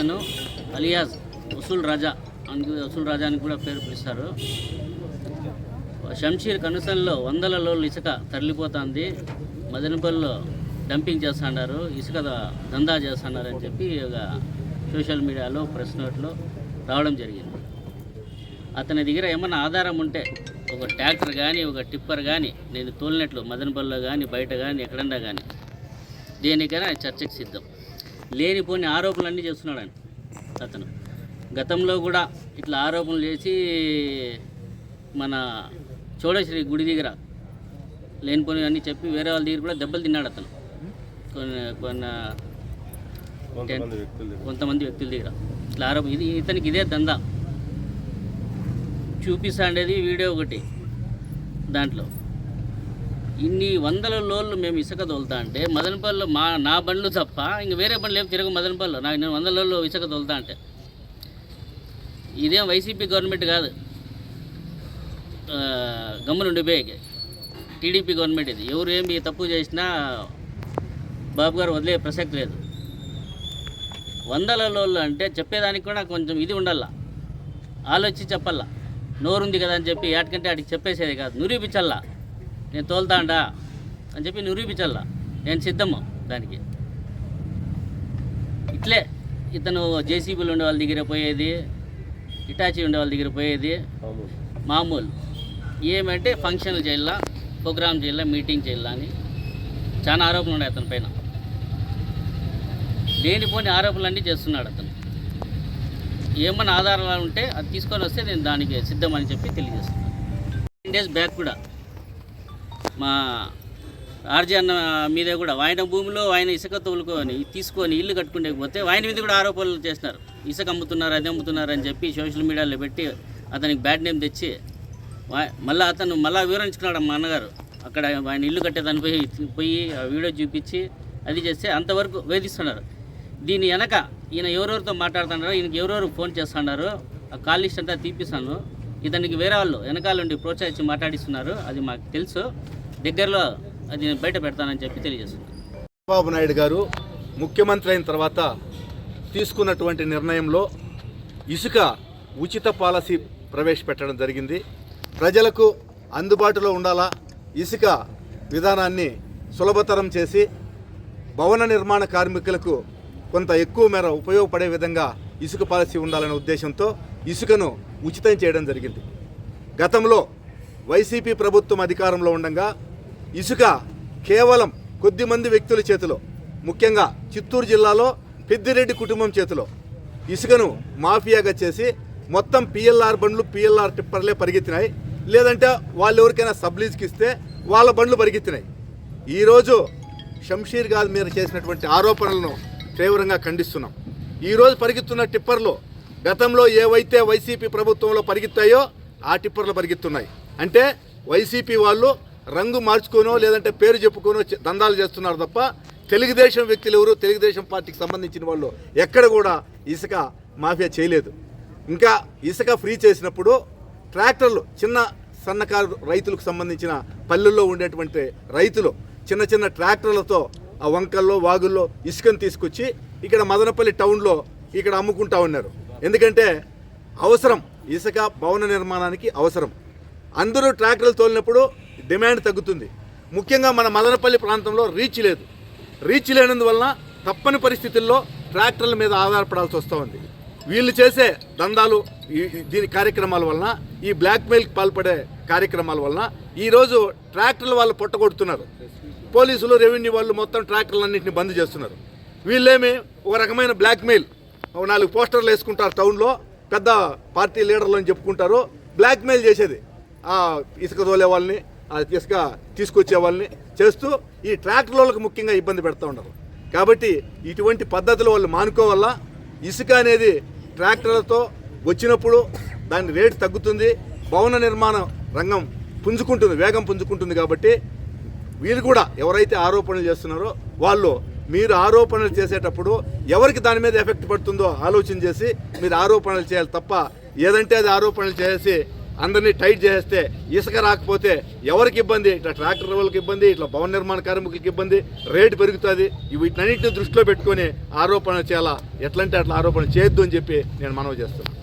అతను అలియాజ్ వసూల్ రాజా అందుకే వసూల్ రాజా అని కూడా పేరు పిలుస్తారు. షంషీర్ కనుసల్లో వందల లోళ్ళు ఇసుక తరలిపోతుంది. మదనపల్లిలో డంపింగ్ చేస్తున్నారు ఇసుక దందా చేస్తున్నారు అని చెప్పి ఒక సోషల్ మీడియాలో ప్రెస్ నోట్లో రావడం జరిగింది. అతని దగ్గర ఏమన్నా ఆధారం ఉంటే ఒక ట్రాక్టర్ కానీ ఒక టిప్పర్ కానీ నేను తోలినట్లు మదనపల్లిలో కానీ బయట కానీ ఎక్కడన్నా కానీ దేనికైనా చర్చకు సిద్ధం. లేనిపోని ఆరోపణలన్నీ చేస్తున్నాడు ఆయన. అతను. గతంలో కూడా ఇట్లా ఆరోపణలు చేసి మన చోడశ్రీ గుడి దగ్గర లేనిపోని అన్నీ చెప్పి వేరే వాళ్ళ దగ్గర కూడా దెబ్బలు తిన్నాడు అతను. కొన్ని కొన్ని కొంతమంది వ్యక్తుల దగ్గర. ఇట్లా ఆరోపణ ఇది ఇతనికి ఇదే దందా. చూపిస్తా ఉండేది వీడియో ఒకటి దాంట్లో. ఇన్ని వందల లోళ్ళు మేము ఇసుక తోలుతా అంటే మదనపల్లిలో మా నా బండ్లు తప్ప ఇంక వేరే బండ్లు ఏం తిరగ మదనపల్లిలో. నాకు నేను వందల లోళ్ళు ఇసుక తోలుతా అంటే. ఇదేం వైసీపీ గవర్నమెంట్ కాదు. ఆ, గమ్మునుండిపోయాక టీడీపీ గవర్నమెంట్ ఇది. ఎవరు ఏమి తప్పు చేసినా బాబు గారు వదిలే ప్రసక్తి లేదు. వందల లోళ్ళు అంటే చెప్పేదానికి కూడా కొంచెం ఇది ఉండాల. ఆలోచించి చెప్పాలా. నోరుంది కదా అని చెప్పి ఏటకంటే ఆడికి చెప్పేసేది కాదు. నిరూపించల్లా నేను తోలుతాండా అని చెప్పి నిరూపించల్లా నేను సిద్ధము దానికి. ఇట్లే ఇతను జేసీబీలు ఉండే వాళ్ళ దగ్గర పోయేది ఇటాచీ ఉండే వాళ్ళ దగ్గర పోయేది మామూలు. ఏమంటే ఫంక్షన్లు చేయాలా ప్రోగ్రామ్ చేయాలా మీటింగ్ చేయాలా అని చాలా ఆరోపణలు ఉన్నాయి అతని పైన. లేనిపోని ఆరోపణలన్నీ చేస్తున్నాడు అతను. ఏమన్నా ఆధారాలు ఉంటే అది తీసుకొని వస్తే నేను దానికి సిద్ధమని చెప్పి తెలియజేస్తున్నాను. టెన్ డేస్ బ్యాక్ కూడా మా ఆర్జీ అన్న మీద కూడా ఆయన భూమిలో ఆయన ఇసుక తోలుకొని తీసుకొని ఇల్లు కట్టుకునేకపోతే ఆయన మీద కూడా ఆరోపణలు చేస్తున్నారు. ఇసుక అమ్ముతున్నారు అది అమ్ముతున్నారు అని చెప్పి సోషల్ మీడియాలో పెట్టి అతనికి బ్యాడ్ నేమ్ తెచ్చి మళ్ళీ అతను మళ్ళీ వివరించుకున్నాడు మా అన్నగారు. అక్కడ ఆయన ఇల్లు కట్టేదాన్ని పోయి పోయి ఆ వీడియో చూపించి అది చేస్తే అంతవరకు వేధిస్తున్నారు. దీని వెనక ఈయన ఎవరెవరితో మాట్లాడుతున్నారో ఈయనకి ఎవరెవరు ఫోన్ చేస్తున్నారు ఆ కాల్ లిస్ట్ అంతా తీపిస్తాను ఇతనికి వేరే వాళ్ళు వెనకాల నుండి ప్రోత్సహించి మాట్లాడిస్తున్నారు అది మాకు తెలుసు. దగ్గరలో అది నేను బయట పెడతానని చెప్పి తెలియజేస్తున్నాను చంద్రబాబు నాయుడు గారు ముఖ్యమంత్రి అయిన తర్వాత తీసుకున్నటువంటి నిర్ణయంలో ఇసుక ఉచిత పాలసీ ప్రవేశపెట్టడం జరిగింది. ప్రజలకు అందుబాటులో ఉండాలా? ఇసుక విధానాన్ని సులభతరం చేసి భవన నిర్మాణ కార్మికులకు కొంత ఎక్కువ మేర ఉపయోగపడే విధంగా ఇసుక పాలసీ ఉండాలనే ఉద్దేశంతో ఇసుకను ఉచితం చేయడం జరిగింది. గతంలో వైసీపీ ప్రభుత్వం అధికారంలో ఉండగా ఇసుక కేవలం కొద్దిమంది వ్యక్తుల చేతిలో ముఖ్యంగా చిత్తూరు జిల్లాలో పెద్దిరెడ్డి కుటుంబం చేతిలో. ఇసుకను మాఫియాగా చేసి మొత్తం పిఎల్ఆర్ బండ్లు పిఎల్ఆర్ టిప్పర్లే పరిగెత్తినాయి. లేదంటే వాళ్ళు ఎవరికైనా సబ్లీజ్కి ఇస్తే వాళ్ళ బండ్లు పరిగెత్తినాయి. ఈరోజు షంషీర్ గాల్ మీద చేసినటువంటి ఆరోపణలను తీవ్రంగా ఖండిస్తున్నాం. ఈరోజు పరిగెత్తున్న టిప్పర్లు గతంలో ఏవైతే వైసీపీ ప్రభుత్వంలో పరిగెత్తాయో ఆ టిప్పర్లు పరిగెత్తున్నాయి. అంటే వైసీపీ వాళ్ళు రంగు మార్చుకోనో లేదంటే పేరు చెప్పుకోనో దందాలు చేస్తున్నారు తప్ప తెలుగుదేశం వ్యక్తులు ఎవరు? తెలుగుదేశం పార్టీకి సంబంధించిన వాళ్ళు ఎక్కడ కూడా ఇసుక మాఫియా చేయలేదు. ఇంకా ఇసుక ఫ్రీ చేసినప్పుడు ట్రాక్టర్లు చిన్న సన్నకారు రైతులకు సంబంధించిన పల్లెల్లో ఉండేటువంటి రైతులు చిన్న చిన్న ట్రాక్టర్లతో ఆ వంకల్లో వాగుల్లో ఇసుకను తీసుకొచ్చి ఇక్కడ మదనపల్లి టౌన్లో ఇక్కడ అమ్ముకుంటా ఉన్నారు. ఎందుకంటే అవసరం ఇసుక భవన నిర్మాణానికి అవసరం. అందరూ ట్రాక్టర్లు తోలినప్పుడు డిమాండ్ తగ్గుతుంది. ముఖ్యంగా మన మదనపల్లి ప్రాంతంలో రీచ్ లేదు. రీచ్ లేనందువలన తప్పని పరిస్థితుల్లో ట్రాక్టర్ల మీద ఆధారపడాల్సి వస్తూ ఉంది వీళ్ళు చేసే దందాలు దీని కార్యక్రమాల వలన ఈ బ్లాక్మెయిల్కి పాల్పడే కార్యక్రమాల వలన ఈరోజు ట్రాక్టర్లు వాళ్ళు పొట్టగొడుతున్నారు. పోలీసులు రెవెన్యూ వాళ్ళు మొత్తం ట్రాక్టర్లన్నింటినీ బంద్ చేస్తున్నారు. వీళ్ళేమి ఒక రకమైన బ్లాక్మెయిల్ నాలుగు పోస్టర్లు వేసుకుంటారు టౌన్లో పెద్ద పార్టీ లీడర్లు అని చెప్పుకుంటారు. బ్లాక్మెయిల్ చేసేది ఇసుక తోలే వాళ్ళని ఇసుక తీసుకొచ్చే వాళ్ళని చేస్తూ ఈ ట్రాక్టర్లకు ముఖ్యంగా ఇబ్బంది పెడతా ఉండరు. కాబట్టి ఇటువంటి పద్ధతులు వాళ్ళు మానుకోవల్ల ఇసుక అనేది ట్రాక్టర్లతో వచ్చినప్పుడు దాని రేటు తగ్గుతుంది భవన నిర్మాణ రంగం పుంజుకుంటుంది వేగం పుంజుకుంటుంది కాబట్టి వీళ్ళు కూడా ఎవరైతే ఆరోపణలు చేస్తున్నారో వాళ్ళు మీరు ఆరోపణలు చేసేటప్పుడు ఎవరికి దాని మీద ఎఫెక్ట్ పడుతుందో ఆలోచన చేసి మీరు ఆరోపణలు చేయాలి తప్ప ఏదంటే అది ఆరోపణలు చేసి అందరినీ టైట్ చేస్తే ఇసుక రాకపోతే ఎవరికి ఇబ్బంది? ఇట్లా ట్రాక్టర్ వాళ్ళకి ఇబ్బంది ఇట్లా భవన నిర్మాణ కార్మికులకి ఇబ్బంది రేటు పెరుగుతుంది. వీటన్నిటిని దృష్టిలో పెట్టుకొని ఆరోపణ చేయాలా? ఎట్లంటే అట్లా ఆరోపణ చేయొద్దు అని చెప్పి నేను మనవి చేస్తున్నాను.